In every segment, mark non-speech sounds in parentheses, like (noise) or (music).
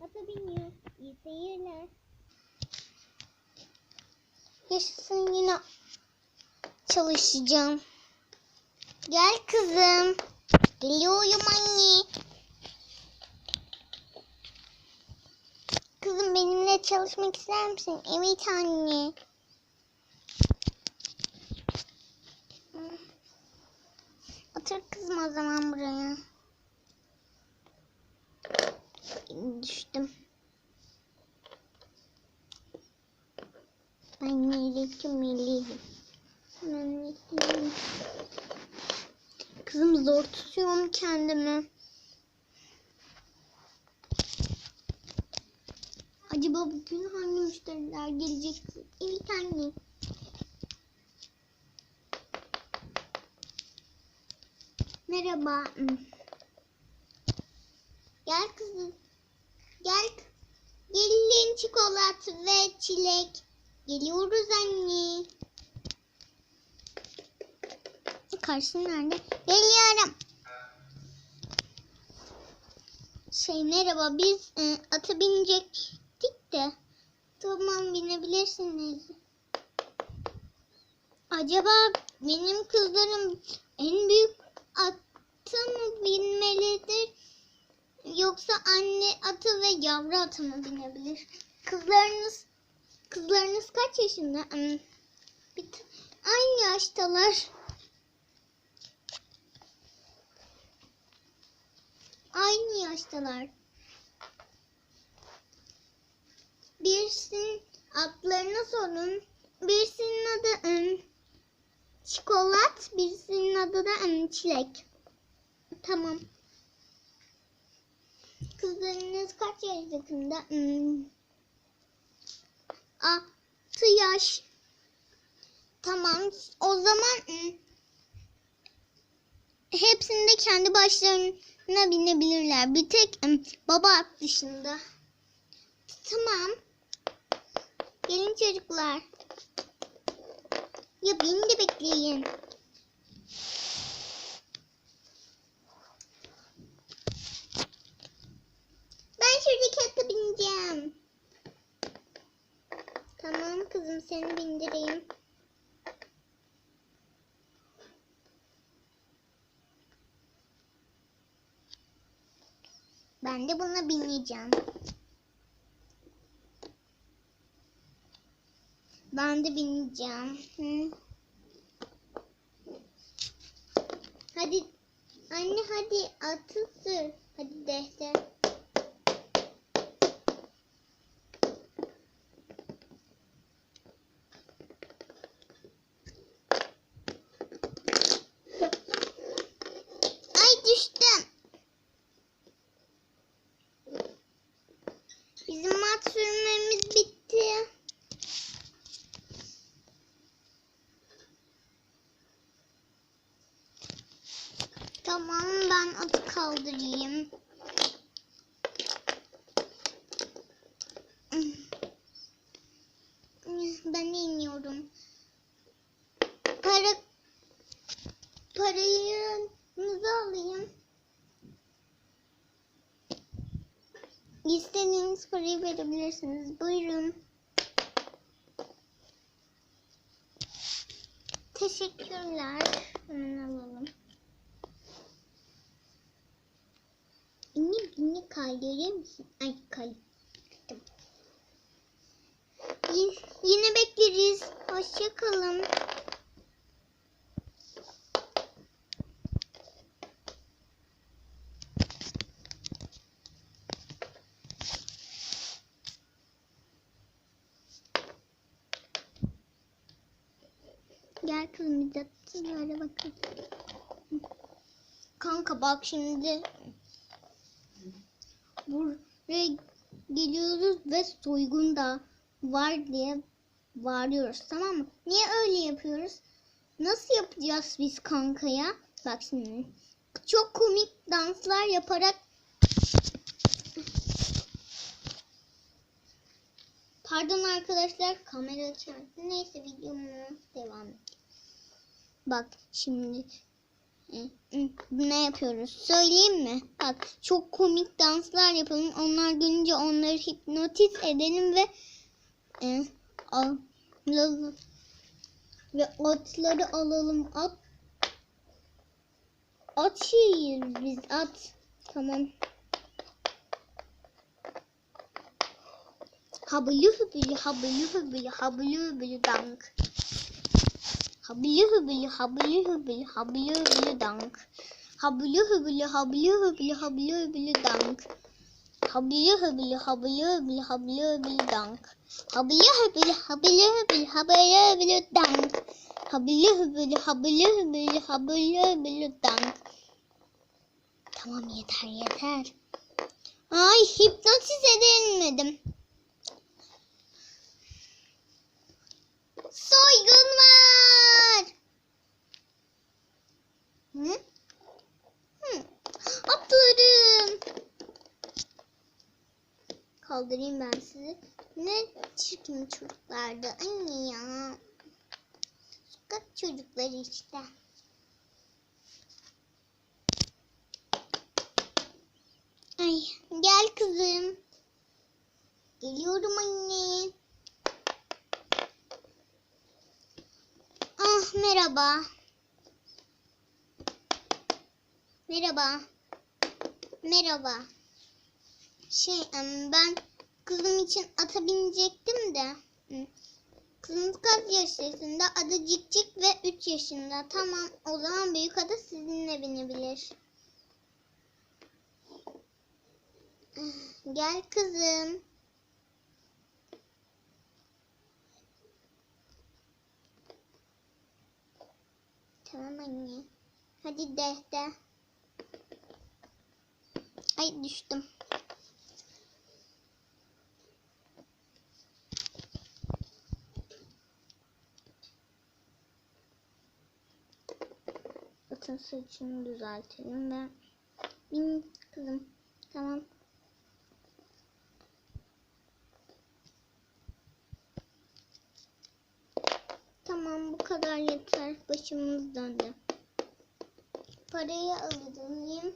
Ata biniyor. İyi seyirler. Yaşasın yine çalışacağım. Gel kızım. Geliyorum anne. Kızım benimle çalışmak ister misin? Evet anne. Otur kızım o zaman buraya. Düştüm. Ben melekim meleğim. Ben meleğim. Kızım zor tutuyorum kendimi. Acaba bugün hangi müşteriler gelecek? Evet anne. Merhaba. Gel kızım. Çikolata ve çilek. Geliyoruz anne. Karşı nerede? Geliyorum. Şey merhaba biz e, ata binecektik de. Tamam binebilirsiniz. Acaba benim kızlarım en büyük atı mı binmelidir? Yoksa anne atı ve yavru atı mı binebilir? Kızlarınız kızlarınız kaç yaşında? Hmm, aynı yaştalar. Aynı yaştalar. Birisinin adlarını sorun. Birisinin adı ım, çikolat, birisinin adı da ım, çilek. Tamam. Kızlarınız kaç yaşlarında? Hmm. Altı yaş. Tamam. O zaman hmm, hepsinde kendi başlarına binebilirler. Bir tek hmm, baba at dışında. Tamam. Gelin çocuklar. Ya beni de bekleyin. Ben şuradaki ata bineceğim. Tamam kızım seni bindireyim. Ben de buna bineceğim. Ben de bineceğim. Hı. Hadi anne hadi atı sür. Hadi defter. Tamam ben atı kaldırayım. Ben iniyorum. Para parayınızı alayım. İstediğiniz parayı verebilirsiniz. Buyurun. Teşekkürler. Kaydırır mısın? Ay kaydım. Y- yine bekleriz. Hoşça kalın. Gel kızım bir de böyle bakın. Kanka bak şimdi. Buraya geliyoruz ve soygun da var diye bağırıyoruz tamam mı? Niye öyle yapıyoruz? Nasıl yapacağız biz kankaya? Bak şimdi. Çok komik danslar yaparak Pardon arkadaşlar kamera çarptı. Neyse videomu devam et. Bak şimdi Ne yapıyoruz? Söyleyeyim mi? Bak çok komik danslar yapalım. Onlar görünce onları hipnotiz edelim ve e, alalım. Ve atları alalım. At at şeyiz biz at. Tamam. Habülü hübülü habülü hübülü habülü hübülü dank. Habülü hübülü habülü hübülü habülü hübülü dank. Habülü hübülü habülü hübülü habülü hübülü dank. Habülü hübülü habülü hübülü habülü hübülü dank. Habülü hübülü habülü hübülü habülü hübülü dank. Habülü hübülü habülü hübülü habülü hübülü dank. Tamam yeter yeter. Ay hipnotiz edilmedim. Soygun var. Hı? Hı. Atlarım. Kaldırayım ben sizi. Ne çirkin çocuklardı. Anne ya. Sokak çocukları işte. Ay gel kızım. Geliyorum anne. Ah merhaba. Merhaba. Merhaba. Şey ben kızım için ata binecektim de. Kızımız kaç yaşında? Adı Cikcik ve 3 yaşında. Tamam o zaman büyük ada sizinle binebilir. (sighs) Gel kızım. Tamam anne. Hadi de de. Ay düştüm. Atın saçını düzeltelim ve bin kızım. Tamam. Tamam bu kadar yeter. Başımız döndü. Parayı alayım.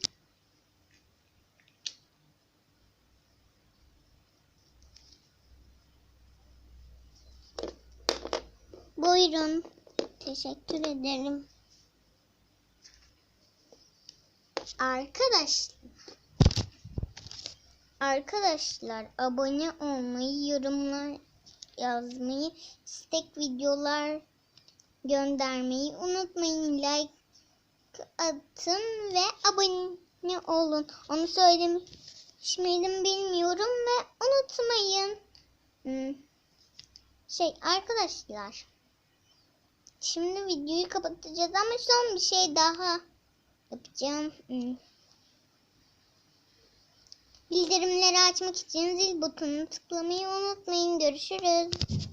Buyurun. Teşekkür ederim. Arkadaşlar. Arkadaşlar abone olmayı, yorumlar yazmayı, istek videolar göndermeyi unutmayın. Like atın ve abone olun. Onu söylemiş miydim bilmiyorum ve unutmayın. Hmm. Şey arkadaşlar. Şimdi videoyu kapatacağız ama son bir şey daha yapacağım. Hmm. Bildirimleri açmak için zil butonuna tıklamayı unutmayın. Görüşürüz.